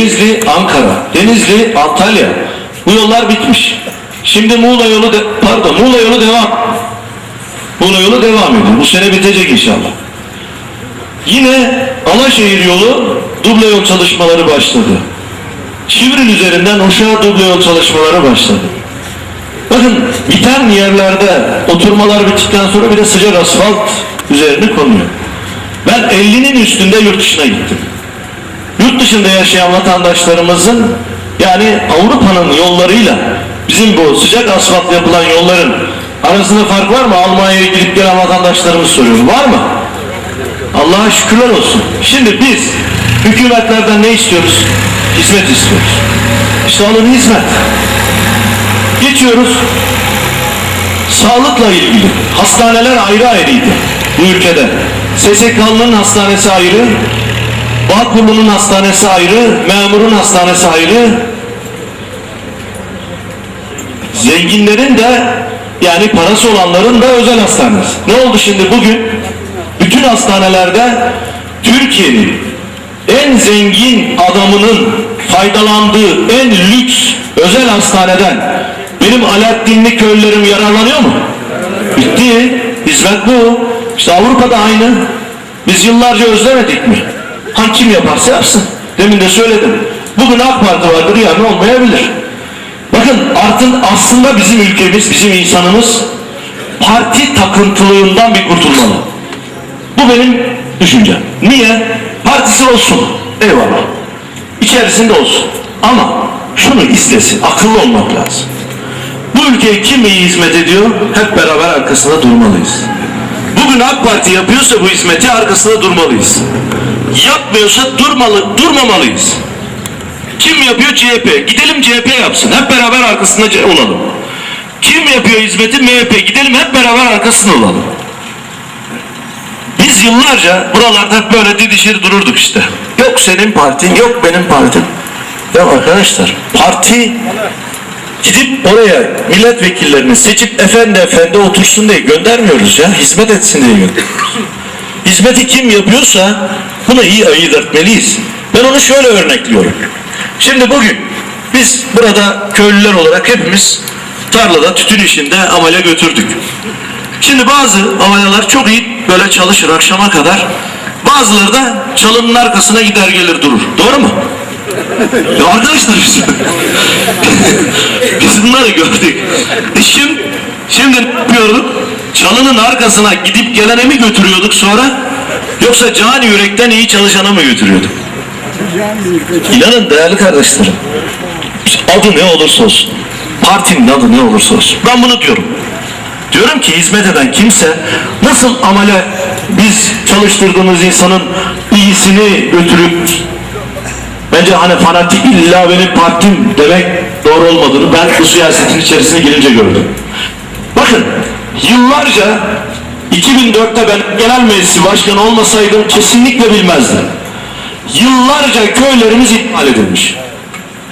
Denizli, Ankara, Denizli, Antalya. Bu yollar bitmiş. Şimdi Muğla yolu, de, pardon Muğla yolu devam. Muğla yolu devam ediyor. Bu sene bitecek inşallah. Yine Alaşehir yolu duble yol çalışmaları başladı. Şivrin üzerinden Uşak'a duble yol çalışmaları başladı. Bakın biten yerlerde oturmalar bittikten sonra bir de sıcak asfalt üzerine konuyor. Ben 50'nin üstünde yurt dışına gittim. Dışında yaşayan vatandaşlarımızın yani Avrupa'nın yollarıyla bizim bu sıcak asfalt yapılan yolların arasında fark var mı? Almanya'ya gidip gelen vatandaşlarımız soruyor. Var mı? Allah'a şükürler olsun. Şimdi biz hükümetlerden ne istiyoruz? Hizmet istiyoruz. İşte alın hizmet. Geçiyoruz. Sağlıkla ilgili hastaneler ayrı ayrıydı bu ülkede. SSK'nın hastanesi ayrı, Bağkurlu'nun hastanesi ayrı, memurun hastanesi ayrı. Zenginlerin de yani parası olanların da özel hastanesi. Ne oldu şimdi bugün? Bütün hastanelerde Türkiye'nin en zengin adamının faydalandığı en lüks özel hastaneden benim Alaaddinli köylülerim yararlanıyor mu? Bitti. Hizmet bu. İşte Avrupa'da aynı. Biz yıllarca özlemedik mi? Ha kim yaparsa yapsın. Demin de söyledim. Bugün AK Parti vardır yarın olmayabilir. Bakın artık aslında bizim ülkemiz, bizim insanımız parti takıntılığından bir kurtulmalı. Bu benim düşüncem. Niye? Partisi olsun. Eyvallah. İçerisinde olsun. Ama şunu istesin. Akıllı olmak lazım. Bu ülkeye kim iyi hizmet ediyor? Hep beraber arkasında durmalıyız. Bugün AK Parti yapıyorsa bu hizmeti arkasında durmalıyız. Yapmıyorsa durmalı, durmamalıyız. Kim yapıyor? CHP. Gidelim CHP yapsın. Hep beraber arkasında olalım. Kim yapıyor hizmeti? MHP. Gidelim hep beraber arkasında olalım. Biz yıllarca buralarda hep böyle didişir dururduk işte. Yok senin partin, yok benim partim. Ya arkadaşlar parti gidip oraya milletvekillerini seçip efendi efendi otursun diye göndermiyoruz ya. Hizmet etsin diye gönderiyoruz. Hizmeti kim yapıyorsa bunu iyi ayırt etmeliyiz. Ben onu şöyle örnekliyorum. Şimdi bugün biz burada köylüler olarak hepimiz tarlada tütün işinde amele götürdük. Şimdi bazı ameleler çok iyi böyle çalışır akşama kadar. Bazıları da çalının arkasına gider gelir durur. Doğru mu? Ya arkadaşlar biz, biz bunları gördük. E şimdi, şimdi ne yapıyorduk? Çalının arkasına gidip gelene mi götürüyorduk sonra? Yoksa cani yürekten iyi çalışana mı götürüyorduk? İnanın değerli kardeşlerim. Adı ne olursa olsun. Partinin adı ne olursa olsun. Ben bunu diyorum. Diyorum ki hizmet eden kimse nasıl amele biz çalıştırdığımız insanın iyisini götürüp bence hani fanatik illa benim partim demek doğru olmadığını ben bu siyasetin içerisine girince gördüm. Bakın yıllarca 2004'te ben genel meclis başkanı olmasaydım kesinlikle bilmezdim. Yıllarca köylerimiz ihmal edilmiş.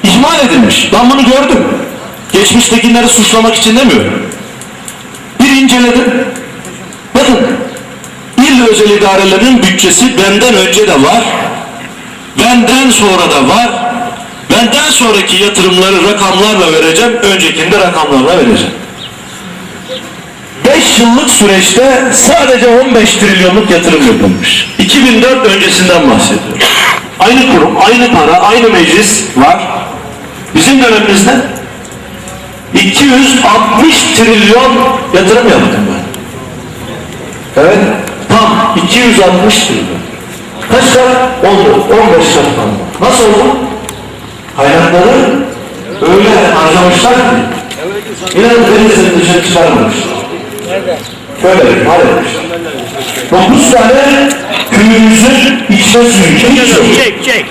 İhmal edilmiş. Ben bunu gördüm. Geçmiştekileri suçlamak için demiyorum. Bir inceledim. Bakın il özel idarelerin bütçesi benden önce de var. Benden sonra da var. Benden sonraki yatırımları rakamlarla vereceğim. Öncekinde rakamlarla vereceğim. 5 yıllık süreçte sadece 15 trilyonluk yatırım yapılmış. 2004 öncesinden bahsediyorum. Aynı kurum, aynı para, aynı meclis var. Bizim dönemimizde 260 trilyon yatırım yaptım ben. Evet, tam 260 trilyon. Kaç kat? Oldu, 15 kat falan. Nasıl oldu? Kaynakları öyle harcamışlar ki. İnanın denizin dışarı çıkarmamışlar. Şöyle halletmişler. 9 tane köyümüzün içme suyu. Çek, Çek çek.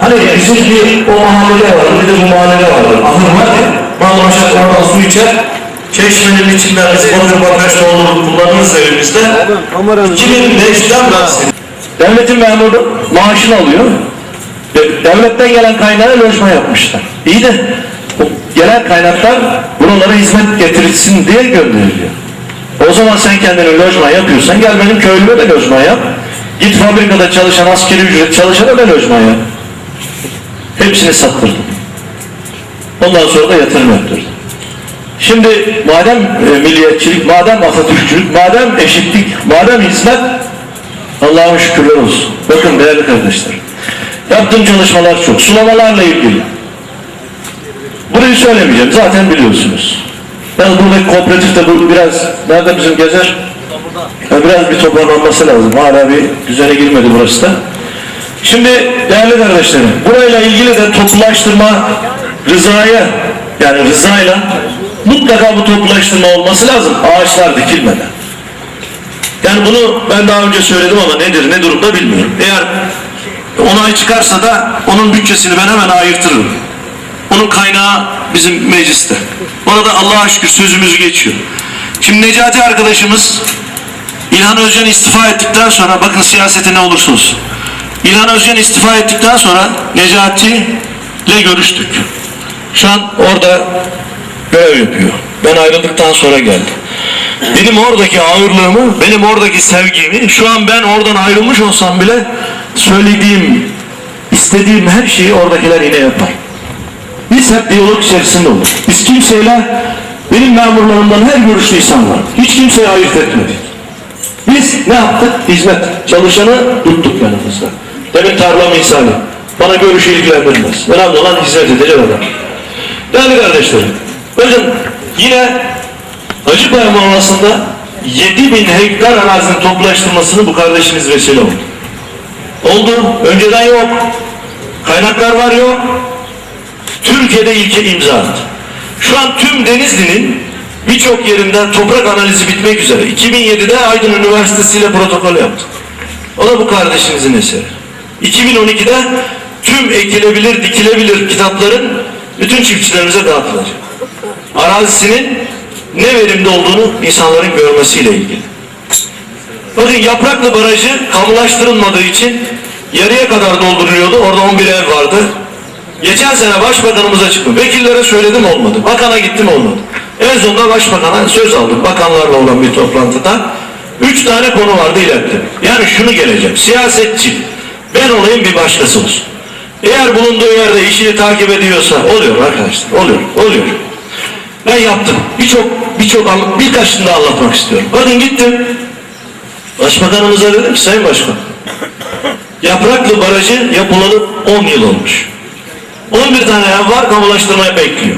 Hani bizim bir o mahallede var, bir de bu mahallede var. Ahır var ya, Malmaşak oradan su içer. Çeşmenin içinden biz bakır bakaç doldurur kullanırız evimizde. 2005'ten bahsediyor. Devletin memuru maaşını alıyor. De- Devletten gelen kaynağı lojman yapmışlar. İyi de gelen kaynaklar buralara hizmet getirilsin diye gönderiliyor. O zaman sen kendine lojman yapıyorsan gel benim köylüme de lojman yap. Git fabrikada çalışan askeri ücret çalışana da lojman yap. Hepsini sattırdım. Ondan sonra da yatırım yaptırdım. Şimdi madem e, milliyetçilik, madem Atatürkçülük, madem eşitlik, madem hizmet Allah'a şükürler olsun. Bakın değerli kardeşler. Yaptığım çalışmalar çok. Sulamalarla ilgili. Burayı söylemeyeceğim. Zaten biliyorsunuz. Yalnız buradaki kooperatif de bu biraz, nerede bizim gezer? Ya biraz bir toparlanması lazım. Hala bir düzene girmedi burası da. Şimdi değerli kardeşlerim, burayla ilgili de toplulaştırma rızaya, yani rızayla mutlaka bu toplulaştırma olması lazım. Ağaçlar dikilmeden. Yani bunu ben daha önce söyledim ama nedir, ne durumda bilmiyorum. Eğer onay çıkarsa da onun bütçesini ben hemen ayırtırım. Onun kaynağı bizim mecliste. Orada Allah'a şükür sözümüz geçiyor. Şimdi Necati arkadaşımız İlhan Özcan istifa ettikten sonra bakın siyasete ne olursa olsun. İlhan Özcan istifa ettikten sonra Necati ile görüştük. Şu an orada görev yapıyor. Ben ayrıldıktan sonra geldi. Benim oradaki ağırlığımı, benim oradaki sevgimi, şu an ben oradan ayrılmış olsam bile söylediğim, istediğim her şeyi oradakiler yine yapar. Biz hep diyalog içerisinde olur. Biz kimseyle, benim memurlarımdan her görüşlü insan var. Hiç kimseyi ayırt etmedik. Biz ne yaptık? Hizmet. Çalışanı tuttuk yanımızda. Demin tarla misali. Bana görüşü ilgilendirmez. Önemli olan hizmet edecek adam. Değerli kardeşlerim, bakın yine Hacıpayam Ovası'nda 7 bin hektar arazinin toplaştırmasını bu kardeşimiz vesile oldu. Oldu. Önceden yok. Kaynaklar var yok. Türkiye'de ilke imza attı. Şu an tüm Denizli'nin birçok yerinde toprak analizi bitmek üzere. 2007'de Aydın Üniversitesi ile protokol yaptık. O da bu kardeşimizin eseri. 2012'de tüm ekilebilir, dikilebilir kitapların bütün çiftçilerimize dağıtılacak. Arazisinin ne verimde olduğunu insanların görmesiyle ilgili. Bakın Yapraklı Barajı kamulaştırılmadığı için yarıya kadar dolduruyordu. Orada 11 ev vardı. Geçen sene başbakanımıza çıktım. Vekillere söyledim olmadı. Bakana gittim olmadı. En sonunda başbakana söz aldım. Bakanlarla olan bir toplantıda. Üç tane konu vardı ilettim. Yani şunu geleceğim. Siyasetçi. Ben olayım bir başkası olsun. Eğer bulunduğu yerde işini takip ediyorsa oluyor arkadaşlar. Oluyor. Oluyor. Ben yaptım. Birçok birçok birkaçını da anlatmak istiyorum. Bakın gittim. Başbakanımıza dedim ki Sayın Başkan. Yapraklı Barajı yapılalı 10 yıl olmuş. 11 tane ev var kamulaştırmaya bekliyor.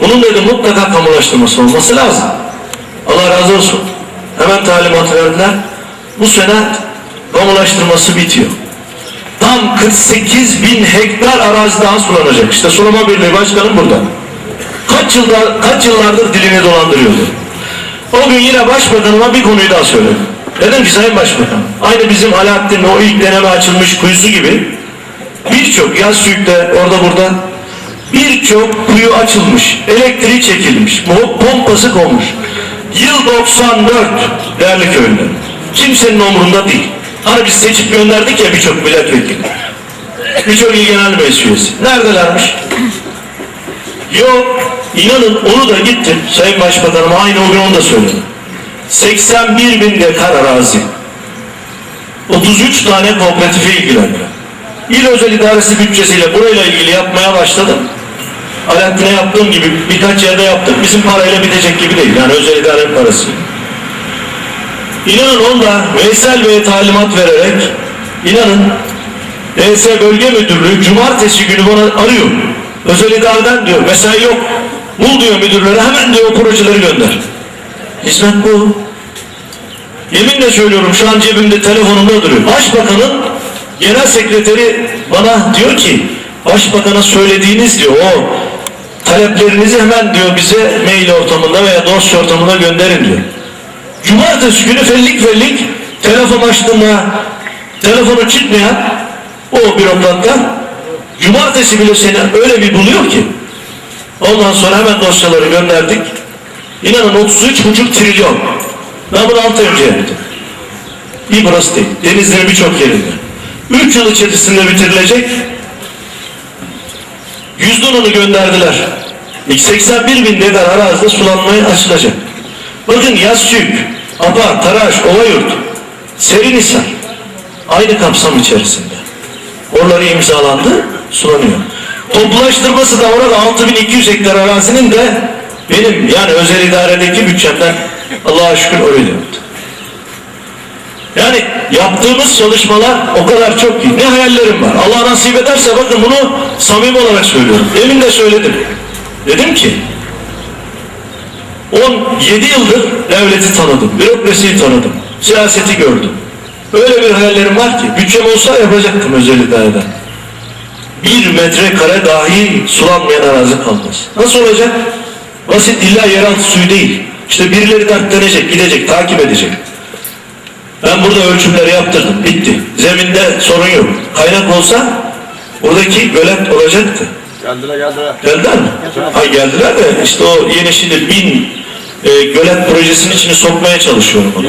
Bunun dedim mutlaka kamulaştırması olması lazım. Allah razı olsun. Hemen talimat verdiler. Bu sene kamulaştırması bitiyor. Tam 48 bin hektar arazi daha sulanacak. İşte Sulama Birliği Başkanım burada. Kaç yılda, kaç yıllardır dilini dolandırıyordu. O gün yine başbakanıma bir konuyu daha söyledim. Dedim ki Sayın Başbakan, aynı bizim Alaaddin'in o ilk deneme açılmış kuyusu gibi birçok yaz süükte orada burada birçok kuyu açılmış, elektriği çekilmiş, pompası konmuş. Yıl 94 değerli köylüler. Kimsenin umurunda değil. Hani biz seçip gönderdik ya birçok milletvekili. Birçok il genel meclis üyesi. Neredelermiş? Yok. İnanın onu da gittim. Sayın Başbakanıma aynı o gün onu da söyledim. 81 bin dekar arazi. 33 tane kooperatife ilgilendiriyor. İl özel idaresi bütçesiyle burayla ilgili yapmaya başladım. Alaaddin'e yaptığım gibi birkaç yerde yaptım. Bizim parayla bitecek gibi değil. Yani özel idarenin parası. İnanın onda Veysel Bey'e talimat vererek inanın ES Bölge Müdürlüğü cumartesi günü bana arıyor. Özel idareden diyor mesai yok. Bul diyor müdürlere hemen diyor projeleri gönder. Hizmet bu. Yeminle söylüyorum şu an cebimde telefonumda duruyor. Başbakanın genel sekreteri bana diyor ki başbakana söylediğiniz diyor o taleplerinizi hemen diyor bize mail ortamında veya dosya ortamında gönderin diyor. Cumartesi günü fellik fellik telefon açtığımda telefonu çıkmayan o bürokratlar cumartesi bile seni öyle bir buluyor ki ondan sonra hemen dosyaları gönderdik. İnanın 33,5 trilyon. Ben bunu 6 önce yaptım. Bir burası değil. Denizli'nin birçok yerinde. 3 yıl içerisinde bitirilecek. %10'unu gönderdiler. 81 bin dekar arazide sulanmaya açılacak. Bakın Yazsük, Apa, Taraş, Ovayurt, Serinhisar aynı kapsam içerisinde. Oraları imzalandı. sulanıyor. Toplulaştırması da orada 6200 hektar arazinin de benim yani özel idaredeki bütçemden Allah'a şükür öyle yaptı. Yani yaptığımız çalışmalar o kadar çok ki. Ne hayallerim var. Allah nasip ederse bakın bunu samimi olarak söylüyorum. Demin de söyledim. Dedim ki 17 yıldır devleti tanıdım, bürokrasiyi tanıdım, siyaseti gördüm. Öyle bir hayallerim var ki bütçem olsa yapacaktım özel idareden. Bir metrekare dahi sulanmayan arazi kalmaz. Nasıl olacak? Basit illa yeraltı suyu değil. İşte birileri dertlenecek, gidecek, takip edecek. Ben burada ölçümleri yaptırdım, bitti. Zeminde sorun yok. Kaynak olsa buradaki gölet olacaktı. Geldiler geldiler. Geldiler mi? Geldiler de işte o yeni şimdi bin e, gölet projesinin içine sokmaya çalışıyorum onu.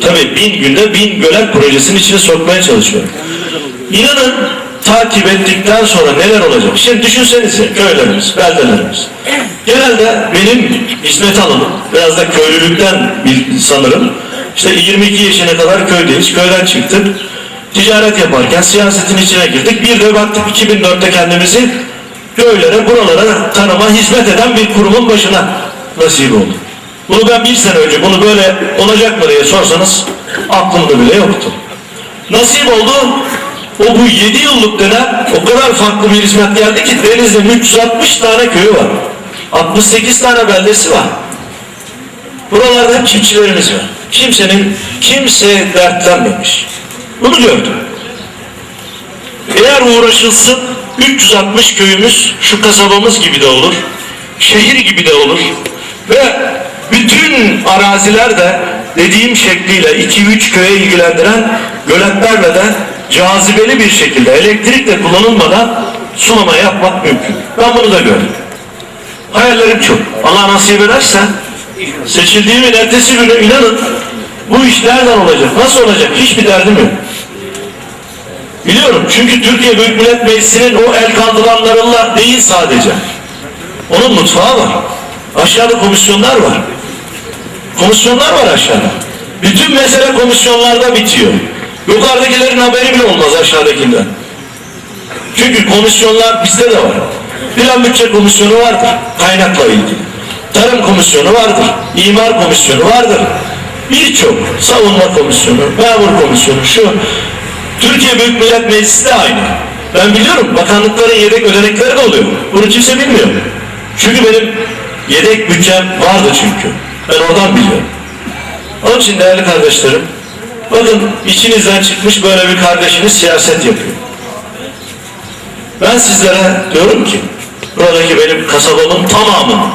Tabii bin günde bin gölet projesinin içine sokmaya çalışıyorum. İnanın takip ettikten sonra neler olacak? Şimdi düşünsenize köylerimiz, beldelerimiz. Genelde benim hizmet alanım, biraz da köylülükten sanırım. İşte 22 yaşına kadar köydeyiz, köyden çıktık. Ticaret yaparken siyasetin içine girdik. Bir de baktık 2004'te kendimizi köylere, buralara tanıma, hizmet eden bir kurumun başına nasip oldu. Bunu ben bir sene önce, bunu böyle olacak mı diye sorsanız aklımda bile yoktu. Nasip oldu, o bu 7 yıllık dönem o kadar farklı bir hizmet geldi ki Denizli'nin 360 tane köyü var. 68 tane beldesi var. Buralarda hep çiftçilerimiz var. Kimsenin, kimse dertlenmemiş. Bunu gördüm. Eğer uğraşılsın 360 köyümüz şu kasabamız gibi de olur. Şehir gibi de olur. Ve bütün araziler de dediğim şekliyle 2-3 köye ilgilendiren göletlerle de cazibeli bir şekilde elektrikle kullanılmadan sulama yapmak mümkün. Ben bunu da gördüm. Hayallerim çok. Allah nasip ederse seçildiğimin ertesi günü inanın bu iş nereden olacak, nasıl olacak hiçbir derdim yok. Biliyorum çünkü Türkiye Büyük Millet Meclisi'nin o el kaldıranlarıyla değil sadece. Onun mutfağı var. Aşağıda komisyonlar var. Komisyonlar var aşağıda. Bütün mesele komisyonlarda bitiyor. Yukarıdakilerin haberi bile olmaz aşağıdakinden. Çünkü komisyonlar bizde de var. Plan bütçe komisyonu vardır kaynakla ilgili. Tarım komisyonu vardır. imar komisyonu vardır. Birçok savunma komisyonu, memur komisyonu, şu Türkiye Büyük Millet Meclisi de aynı. Ben biliyorum bakanlıkların yedek ödenekleri de oluyor. Bunu kimse bilmiyor. Çünkü benim yedek bütçem vardı çünkü. Ben oradan biliyorum. Onun için değerli kardeşlerim, bakın içinizden çıkmış böyle bir kardeşiniz siyaset yapıyor. Ben sizlere diyorum ki, buradaki benim kasabamın tamamı,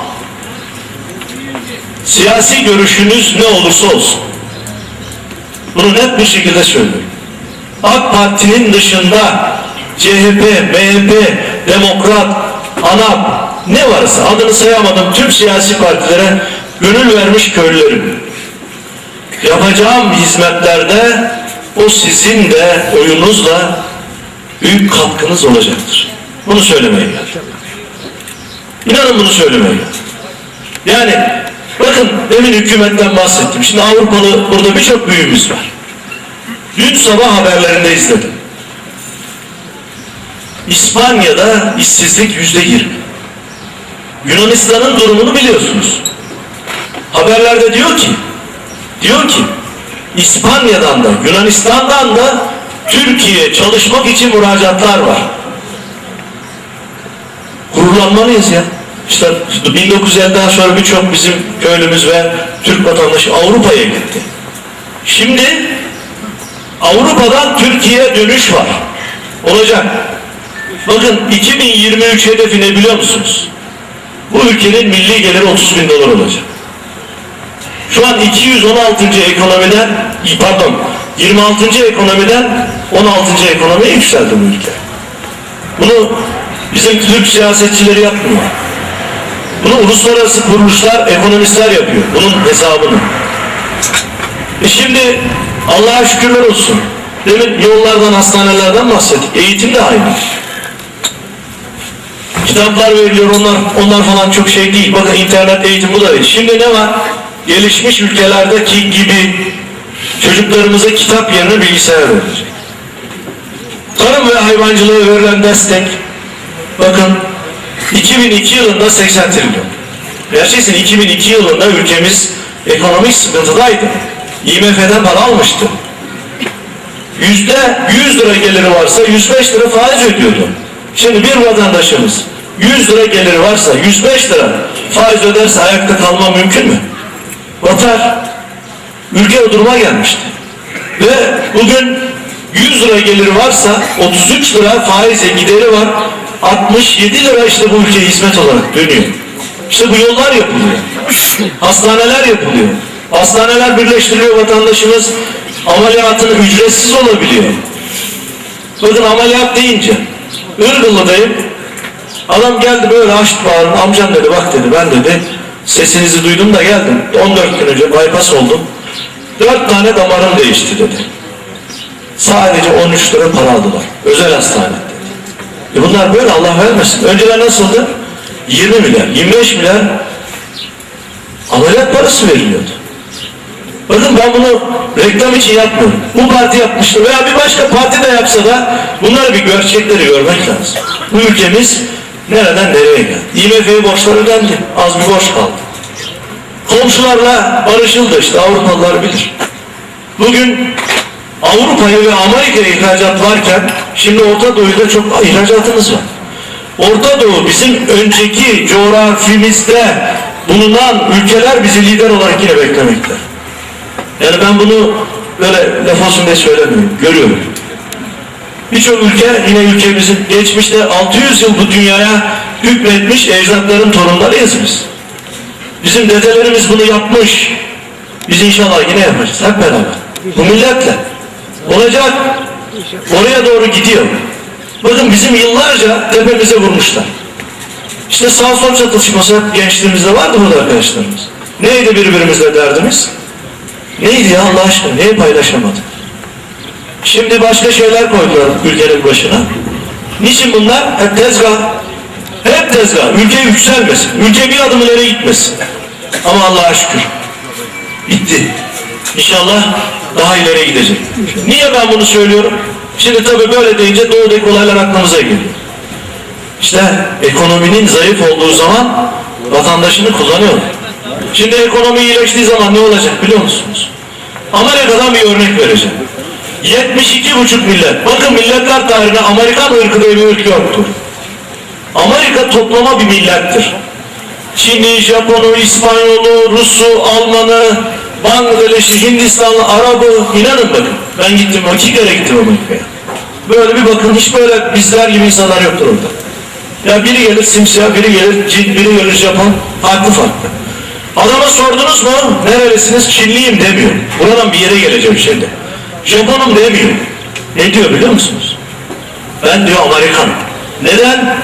siyasi görüşünüz ne olursa olsun, bunu net bir şekilde söylüyorum. AK Parti'nin dışında CHP, MHP, Demokrat, ANAP ne varsa adını sayamadım tüm siyasi partilere gönül vermiş köylülerim. Yapacağım hizmetlerde o sizin de oyunuzla büyük katkınız olacaktır. Bunu söylemeye geldim. İnanın bunu söylemeye geldim. Yani bakın demin hükümetten bahsettim. Şimdi Avrupalı burada birçok büyüğümüz var. Dün sabah haberlerinde izledim. İspanya'da işsizlik yüzde yirmi. Yunanistan'ın durumunu biliyorsunuz. Haberlerde diyor ki, diyor ki İspanya'dan da Yunanistan'dan da Türkiye'ye çalışmak için müracaatlar var. Gururlanmalıyız ya. İşte 1950'den sonra birçok bizim köylümüz ve Türk vatandaşı Avrupa'ya gitti. Şimdi Avrupa'dan Türkiye'ye dönüş var. Olacak. Bakın 2023 hedefi ne biliyor musunuz? Bu ülkenin milli geliri 30 bin dolar olacak. Şu an 216. ekonomiden, pardon 26. ekonomiden 16. ekonomiye yükseldi bu ülke. Bunu bizim Türk siyasetçileri yapmıyor. Bunu uluslararası kuruluşlar, ekonomistler yapıyor. Bunun hesabını. E şimdi Allah'a şükürler olsun. Demin yollardan, hastanelerden bahsettik. Eğitim de aynı. Kitaplar veriliyor, onlar onlar falan çok şey değil. Bakın internet eğitim bu da değil. Şimdi ne var? Gelişmiş ülkelerdeki gibi çocuklarımıza kitap yerine bilgisayar verilecek. Tarım ve hayvancılığa verilen destek, bakın 2002 yılında 80 trilyon. Gerçekten 2002 yılında ülkemiz ekonomik sıkıntıdaydı. IMF'den para almıştı. Yüzde 100 lira geliri varsa 105 lira faiz ödüyordu. Şimdi bir vatandaşımız 100 lira geliri varsa 105 lira faiz öderse ayakta kalma mümkün mü? Batar. Ülke o duruma gelmişti. Ve bugün 100 lira geliri varsa 33 lira faize gideri var. 67 lira işte bu ülkeye hizmet olarak dönüyor. İşte bu yollar yapılıyor. Hastaneler yapılıyor. Hastaneler birleştiriliyor vatandaşımız ameliyatını ücretsiz olabiliyor. Bakın ameliyat deyince Irgılı'dayım. Adam geldi böyle açtı bağrını. Amcam dedi bak dedi ben dedi sesinizi duydum da geldim. 14 gün önce bypass oldum. 4 tane damarım değişti dedi. Sadece 13 lira para aldılar. Özel hastane dedi. E bunlar böyle Allah vermesin. Önceler nasıldı? 20 milyar, 25 milyar ameliyat parası veriliyordu. Bakın ben bunu reklam için yapmıyorum. Bu parti yapmıştı veya bir başka parti de yapsa da bunları bir gerçekleri görmek lazım. Bu ülkemiz nereden nereye geldi? IMF'ye borçlar ödendi. Az bir borç kaldı. Komşularla barışıldı işte Avrupalılar bilir. Bugün Avrupa'ya ve Amerika'ya ihracat varken şimdi Orta Doğu'da çok ihracatımız var. Orta Doğu bizim önceki coğrafimizde bulunan ülkeler bizi lider olarak yine beklemekte. Yani ben bunu böyle laf olsun diye söylemiyorum. Görüyorum. Birçok ülke yine ülkemizin geçmişte 600 yıl bu dünyaya hükmetmiş ecdatların torunlarıyız biz. Bizim dedelerimiz bunu yapmış. Biz inşallah yine yapacağız hep beraber. Bu milletle. Olacak. Oraya doğru gidiyor. Bakın bizim yıllarca tepemize vurmuşlar. İşte sağ sol çatışması gençliğimizde vardı burada arkadaşlarımız. Neydi birbirimizle derdimiz? Neydi ya Allah aşkına? Neyi paylaşamadık? Şimdi başka şeyler koydular ülkenin başına. Niçin bunlar? Hep tezgah. Hep tezgah. Ülke yükselmesin. Ülke bir adım ileri gitmesin. Ama Allah'a şükür. Bitti. İnşallah daha ileri gidecek. Niye ben bunu söylüyorum? Şimdi tabii böyle deyince doğudaki olaylar aklımıza geliyor. İşte ekonominin zayıf olduğu zaman vatandaşını kullanıyor. Şimdi ekonomi iyileştiği zaman ne olacak biliyor musunuz? Amerika'dan bir örnek vereceğim. 72,5 millet. Bakın milletler tarihinde Amerikan ırkı diye bir ırk yoktur. Amerika toplama bir millettir. Çin'i, Japon'u, İspanyol'u, Rus'u, Alman'ı, Bangladeş'i, Hindistanlı, Arap'ı inanın bakın. Ben gittim, iki kere gittim Amerika'ya. Böyle bir bakın, hiç böyle bizler gibi insanlar yoktur orada. Ya biri gelir simsiyah, biri gelir Çin, biri gelir Japon, farklı farklı. Adama sordunuz mu, nerelisiniz, Çinliyim demiyor. Buradan bir yere geleceğim şimdi. Japonum demiyor. Ne diyor biliyor musunuz? Ben diyor Amerikanım. Neden?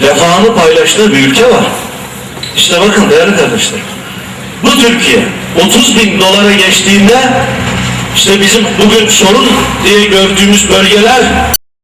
Refahını paylaştığı bir ülke var. İşte bakın değerli kardeşler. Bu Türkiye 30 bin dolara geçtiğinde işte bizim bugün sorun diye gördüğümüz bölgeler